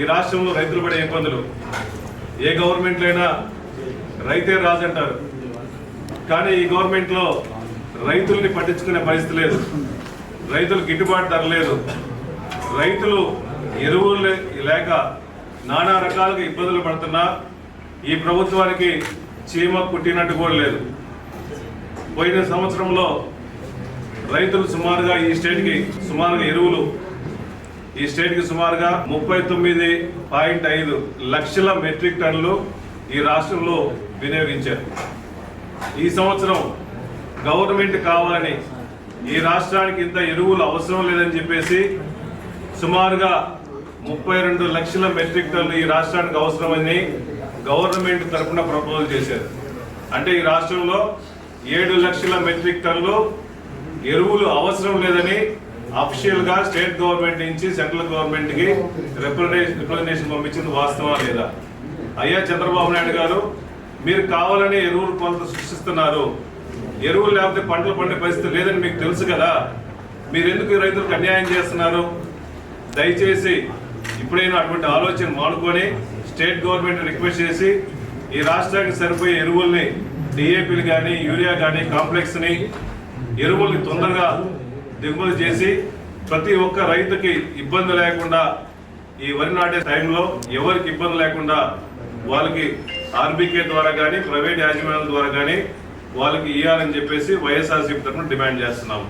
ఈ రాష్ట్రంలో రైతులు పడే ఇబ్బందులు. ఏ గవర్నమెంట్లో అయినా రైతే రాజు అంటారు కానీ ఈ గవర్నమెంట్లో రైతుల్ని పట్టించుకునే పరిస్థితి లేదు. రైతులకు గిట్టుబాటు ధర లేదు. రైతులు ఎరువులు లే- లేక నానా రకాలుగా ఇబ్బందులు పడుతున్నా ఈ ప్రభుత్వానికి చీమ కుట్టినట్టు కూడా లేదు. పోయిన సంవత్సరంలో రైతులు సుమారుగా ఈ స్టేట్కి సుమారుగా ఎరువులు ఈ స్టేట్కి సుమారుగా ముప్పై తొమ్మిది పాయింట్ ఐదు లక్షల మెట్రిక్ టన్నులు ఈ రాష్ట్రంలో వినియోగించారు. ఈ సంవత్సరం గవర్నమెంట్ కావాలని ఈ రాష్ట్రానికి ఇంత ఎరువులు అవసరం లేదని చెప్పేసి సుమారుగా ముప్పై రెండు లక్షల మెట్రిక్ టన్నులు ఈ రాష్ట్రానికి అవసరమని గవర్నమెంట్ తరఫున ప్రపోజల్ చేశారు. అంటే ఈ రాష్ట్రంలో ఏడు లక్షల మెట్రిక్ టన్నులు ఎరువులు అవసరం లేదని అఫీషియల్గా స్టేట్ గవర్నమెంట్ నుంచి సెంట్రల్ గవర్నమెంట్కి రిప్రజెంటేషన్ పంపించింది వాస్తవా లేదా? అయ్యా చంద్రబాబు నాయుడు గారు మీరు కావాలని ఎరువులు కొంత సృష్టిస్తున్నారు. ఎరువులు లేకపోతే పంటలు పండే పరిస్థితి లేదని మీకు తెలుసు కదా. మీరు ఎందుకు రైతులకు అన్యాయం చేస్తున్నారు? దయచేసి ఇప్పుడైనా అటువంటి ఆలోచన మానుకొని స్టేట్ గవర్నమెంట్ రిక్వెస్ట్ చేసి ఈ రాష్ట్రానికి సరిపోయే ఎరువుల్ని డిఏపీలు కానీ యూరియా కానీ కాంప్లెక్స్ని ఎరువుల్ని తొందరగా దిగుమతి చేసి ప్రతి ఒక్క రైతుకి ఇబ్బంది లేకుండా ఈ వరి నాటే టైంలో ఎవరికి ఇబ్బంది లేకుండా వాళ్ళకి ఆర్బీకే ద్వారా కానీ ప్రైవేట్ యాజమాన్యాల ద్వారా కానీ వాళ్ళకి ఇవ్వాలని చెప్పేసి వైఎస్ఆర్సీపీ తరఫున డిమాండ్ చేస్తున్నాము.